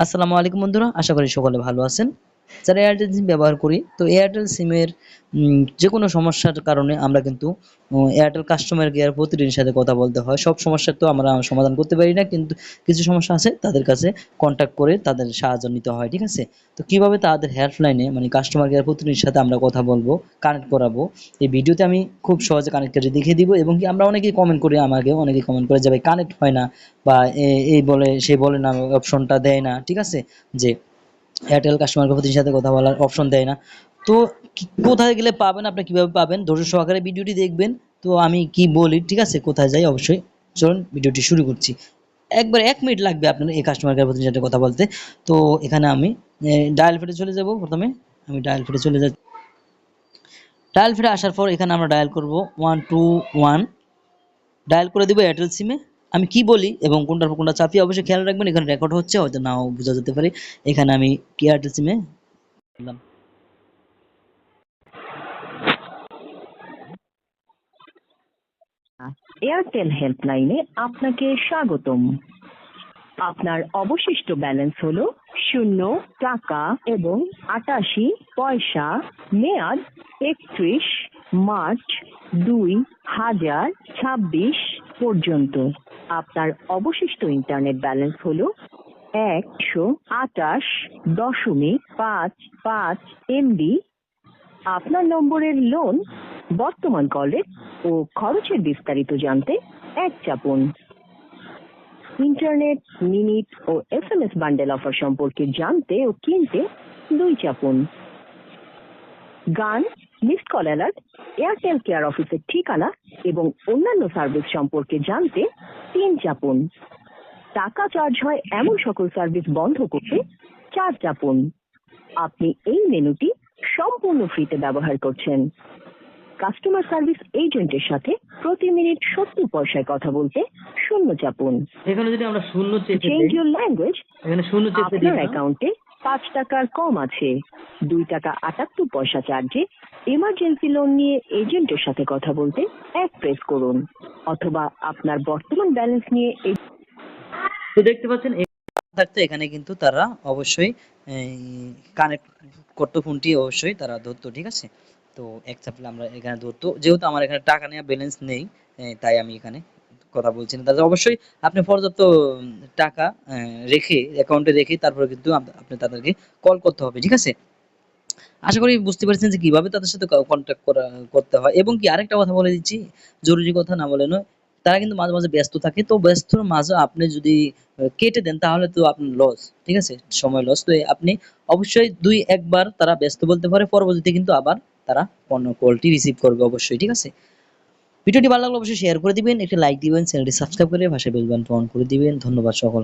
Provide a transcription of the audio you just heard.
আসসালামু আলাইকুম বন্ধুরা আশা করি সকলে ভালো আছেন। যারা এয়ারটেল সিম ব্যবহার করি, তো এয়ারটেল সিমের যে কোনো সমস্যার কারণে আমরা কিন্তু এয়ারটেল কাস্টমার কেয়ার প্রতিদিনের সাথে কথা বলতে হয়। সব সমস্যার তো আমরা সমাধান করতে পারি না, কিন্তু কিছু সমস্যা আছে, তাদের কাছে কন্ট্যাক্ট করে তাদের সাহায্য নিতে হয়, ঠিক আছে? তো কীভাবে তাদের হেল্পলাইনে মানে কাস্টমার কেয়ার প্রতিনিধির সাথে আমরা কথা বলব কানেক্ট করাবো, এই ভিডিওতে আমি খুব সহজে কানেক্ট করে দেখিয়ে দিব এবং কি আমরা অনেকেই কমেন্ট করি, আমাকে অনেকেই কমেন্ট করে যে, ভাই কানেক্ট হয় না বা এই বলে, সে বলে না অপশনটা দেয় না। ঠিক আছে? যে এয়ারটেল কাস্টমার প্রতিনিধির সাথে কথা বলার অপশন দেয় না। তো কোথায় গেলে পাবেন, আপনি কীভাবে পাবেন? ধৈর্য সহকারে ভিডিওটি দেখবেন। তো আমি কি বলি, ঠিক আছে, কোথায় যাই? অবশ্যই চলুন, ভিডিওটি শুরু করছি। একবার এক মিনিট লাগবে আপনার এই কাস্টমার কেয়ার প্রতিনিধির সাথে কথা বলতে। তো এখানে আমি ডায়াল ফিটে চলে যাব প্রথমে। আমি ডায়াল ফিটে চলে যাচ্ছি। ডায়াল ফিটে আসার পর এখানে আমরা ডায়াল করব ওয়ান টু ওয়ান ডায়াল করে দিব এয়ারটেল সিমে আমি কি বলি এবং কোনটার কোনটা চাপিয়ে অবশ্যই খেয়াল রাখবেন, এখানে রেকর্ড হচ্ছে, হয়তো নাও বোঝা যেতে পারে। এখানে আমি কি এয়ারটেল সিমে দিলাম। এয়ারটেল হেল্পলাইনে আপনাকে স্বাগতম। আপনার অবশিষ্ট ব্যালেন্স হলো শূন্য, টাকা এবং আটাশি পয়সা। মেয়াদ একত্রিশ মার্চ দুই হাজার ছাব্বিশ পর্যন্ত। আপনার অবশিষ্ট ইন্টারনেট ব্যালেন্স হল একশো আটাশ দশমিক পাঁচ পাঁচ এমবি আপনার নম্বরের লোন বর্তমান কলেজ ও খরচের বিস্তারিত জানতে এক চাপুন। ইন্টারনেট মিনিট ও S M S bundle offer সম্পর্কে জানতে ও কিনতে দুই চাপুন। গান miss call alert Airtel care অফিসের ঠিকানা এবং অন্যান্য সার্ভিস সম্পর্কে জানতে তিন চাপুন। টাকা চার্জ হয় এমন সকল সার্ভিস বন্ধ করতে চার চাপুন। আপনি এই মেনুটি সম্পূর্ণ ফ্রিতে ব্যবহার করছেন। কাস্টমার সার্ভিস এজেন্টের সাথে প্রতি মিনিট সত্তর পয়সায় কথা বলতে শূন্য চাপুন। এখানে যদি আমরা শূন্য চেপে চেঞ্জ ইউর ল্যাঙ্গুয়েজ এখানে শূন্য চেপে আপনার অ্যাকাউন্টে পাঁচ টাকার কম আছে। দুই টাকা আটাত্তর পয়সা চার্জে এমার্জেন্সি লোন নিয়ে এজেন্টের সাথে কথা বলতে এক প্রেস করুন। অথবা আপনার বর্তমান ব্যালেন্স নিয়ে তো দেখতে পাচ্ছেন থাকতে এখানে কিন্তু তারা অবশ্যই কানেক্ট করতো ফোনটি অবশ্যই তারা ধরতো, ঠিক আছে? তো এক চাপলে আমরা এখানে ধরতো। যেহেতু আমার এখানে টাকা নেওয়া ব্যালেন্স নেই তাই আমি এখানে কথা বলছি না। তাদের অবশ্যই আপনি পর্যাপ্ত টাকা রেখে অ্যাকাউন্টে রেখে তারপরে কিন্তু আপনি তাদেরকে কল করতে হবে, ঠিক আছে? আশা করি বুঝতে পারছেন যে কীভাবে তাদের সাথে কন্ট্যাক্ট করা, করতে হয়। এবং কি আরেকটা কথা বলে দিচ্ছি, জরুরি কথা না বলে নয়, তারা কিন্তু মাঝে মাঝে ব্যস্ত থাকে। তো ব্যস্তর মাঝে আপনি যদি কেটে দেন তাহলে তো আপনার লস ঠিক আছে? সময় লস তো আপনি অবশ্যই দুই, একবার তারা ব্যস্ত বলতে পারে। পরবর্তীতে কিন্তু আবার তারা অন্য কলটি রিসিভ করবে অবশ্যই, ঠিক আছে? ভিডিওটি ভালো লাগলে অবশ্যই শেয়ার করে দিবেন, একটি লাইক দিবেন চ্যানেলটি সাবস্ক্রাইব করে পাশে বেল বাটন অন করে দিবেন। ধন্যবাদ সকল